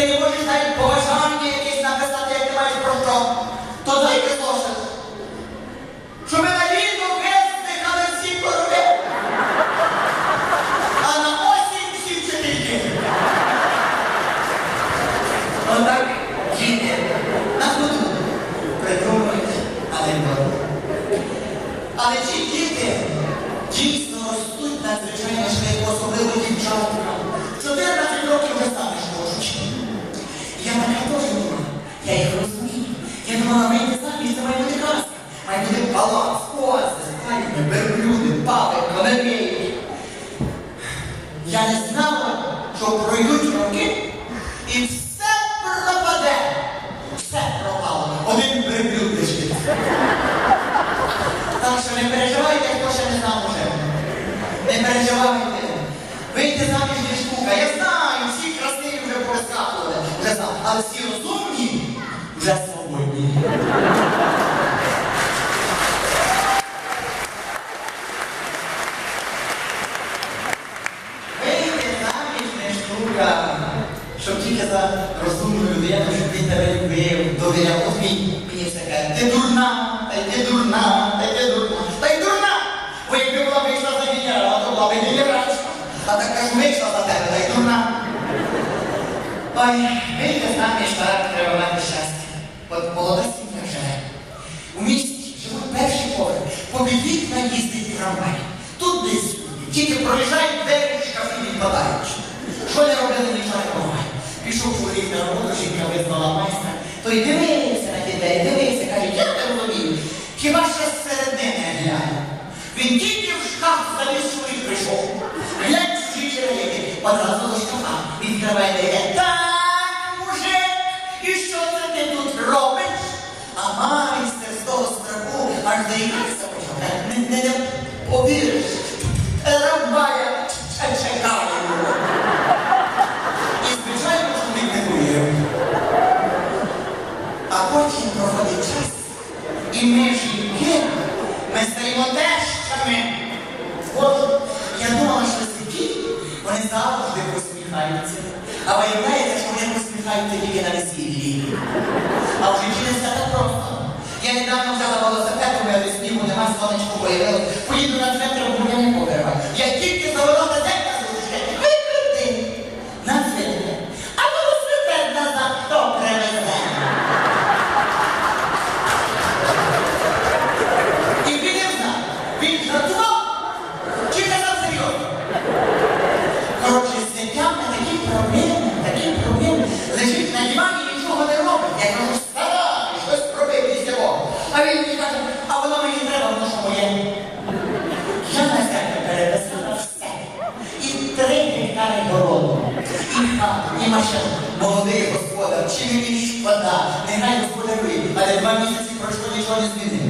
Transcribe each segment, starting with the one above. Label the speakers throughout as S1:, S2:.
S1: Ти не можеш навіть поважання якесь написати, як ти маєш про що. То дайте зошит. Щоб на літо виздихали всі корови. А на осінь всі вчительки. Отак діти на ходу придумують анекдоти. Але ці пави. Я не знала, що пройдуть роки і все пропаде. Все пропало. Один верблюд лишиться. Так що не переживайте, хто ще не знав уже. Не переживайте. Вийти заміж не штука. Я знаю, всі красиві вже порозкатували. Вже знав. Але всі розумні вже свободні. Вийти заміж не штука. Щоб тільки за розумну людину, щоб він тебе любив, довіряв. От мені все каже, ти дурна, та й ти дурна, та й ти дурна, та й дурна. Бо якби була вийшла за генерала, то була б генеральська. А так кажу, вийшла за тебе, та й дурна. Ой, вийти заміж так треба мати щастя. От молода сім'я живе. У місті живуть перші поверхи, попід вікна їздить трамвай. Тут десь тільки проїжджають двері шкафи відпадають. Пішов чоловік на роботу, жінка визнала майстра, то й завжди посміхаються. А виявляється, що вони посміхаються тільки на весіллі. А в житті не все так просто. Я недавно взяла велосипед, у мене снігу нема, сонечко появилось. Поїду на центр, Masha, Bombay was for the chimney, but uh, the night was for the way, but the money is for the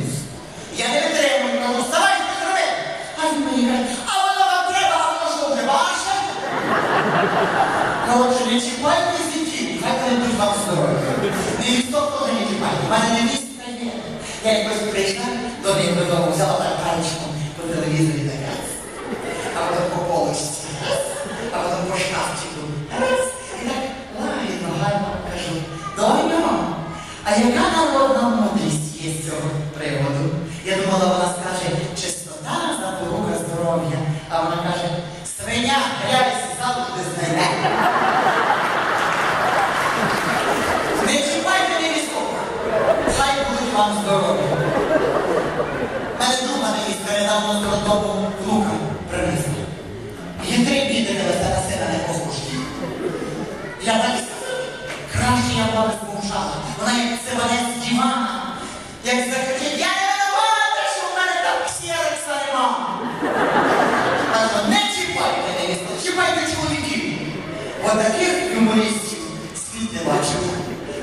S1: народна мудрість є з цього приводу? Я думала, вона скаже, чистота запорука здоров'я, а вона каже, свиня грязь завжди знайде. Не чіпайте невісток, хай будуть вам здорові. Мене друга невістка недавно з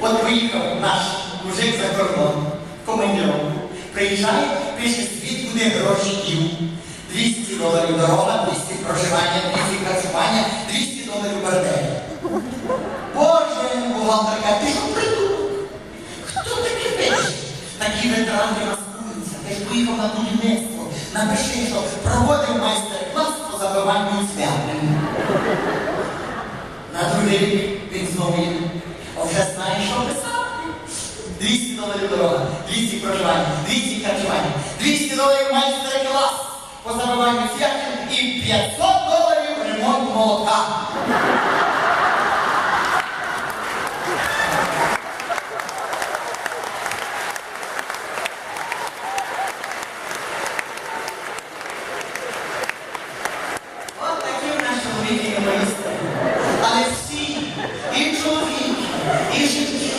S1: От приїхав наш мужик за кордон, командировку. Приїжджає, пише світ куди гроші дів. 200 доларів дорога, 200 проживання, 200 харчування, 200 доларів бордель. Боже, бухгалтерка, ти що придумав? Хто таке пише? Такі ветерани маскуються. Ти ж поїхав на будівництво. Напиши, що проводив майстер-клас по забиванню святим. На другий рік він знову їде. Вже знає, що писати. 200 доларів дорога, 200 проживання, 200 харчування, 200 доларів майстер-клас по забиванню святим і 500 доларів ремонт молока. От такі в нас чоловіки егоїсти. Але всі, і чоловіки, і жінки,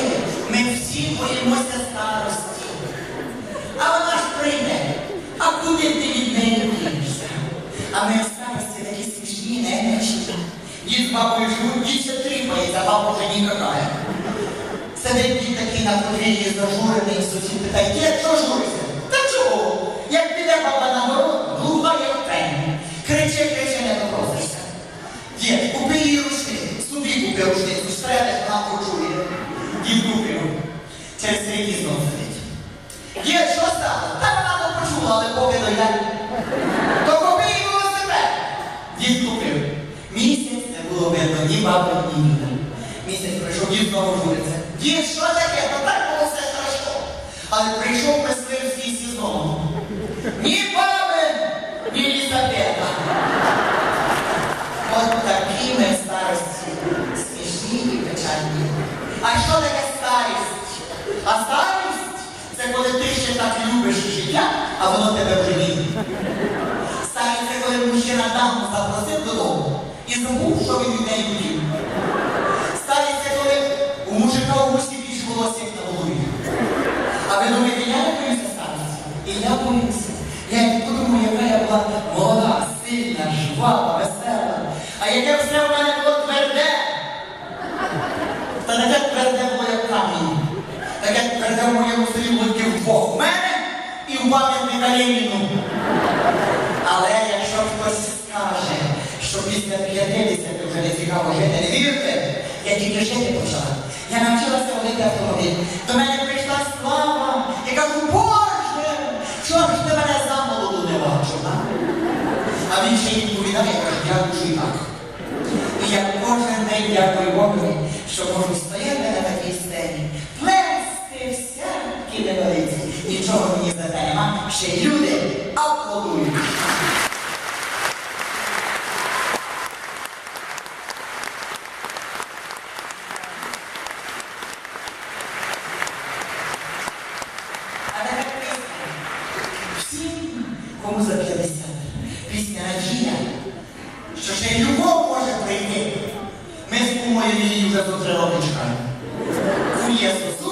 S1: ми всі боїмося старості. А вона ж прийде, а куди ти від неї дінешся? А ми старості такі смішні, немічні. Дід з бабою живуть, дід ще тріпається, баба вже не какає. Сидить дід такий на подвір'ї зажурений, сусід питає, де що журишся? Та чого? Як піде баба на город, глуха як пень. Кричи, кричи, не допросишся. Дід, купи їй рушник, собі купи рушник, стрелиш, вона почує. Дід купив. Через знову сидить. Є, що стало? Та вона не але поки доя. То купи велосипед. Дід купив. Місяць не було видно ні баби, ні ніда. Місяць прийшов, дід знову журиться. Дід, що таке? То так було все хорошо. Але прийшов мисливський сезон. Ні баби, ні лісапета. От такі ми старості. Смішні і печальні. А що таке старість? А старість це коли ти ще так любиш життя, а воно тебе вже ні. Це коли мужчина даму запросив додому і забув, що він від неї хотів. Старість це коли у мужика у густі більш волосся як на голові. А ви думаєте, я не боюся старості? І я боюся. Я як подумаю, яка я була молода, сильна, жвава, весела. А яке все в мене було тверде. Та таке тверде було, як камінь. Таке тверде в моєму селі було вдвох. І Леніну. Але якщо хтось скаже, що після 50 вже не цікаво жити, не вірте, я тільки жити почала. Я навчилася водити автомобіль. До мене прийшла слава. Я кажу, Боже, чого ж ти мене замолоду не бачив, а? Він ще відповідає, каже, що і так. І я кожен день дякую Богові, що можу стояти ще люди аплодують. А тепер пісня. Всім, кому за 50, пісня Надія, що ще й любов може прийти. Ми з кумою її вже за три роки чекаємо. Кує Сосуля.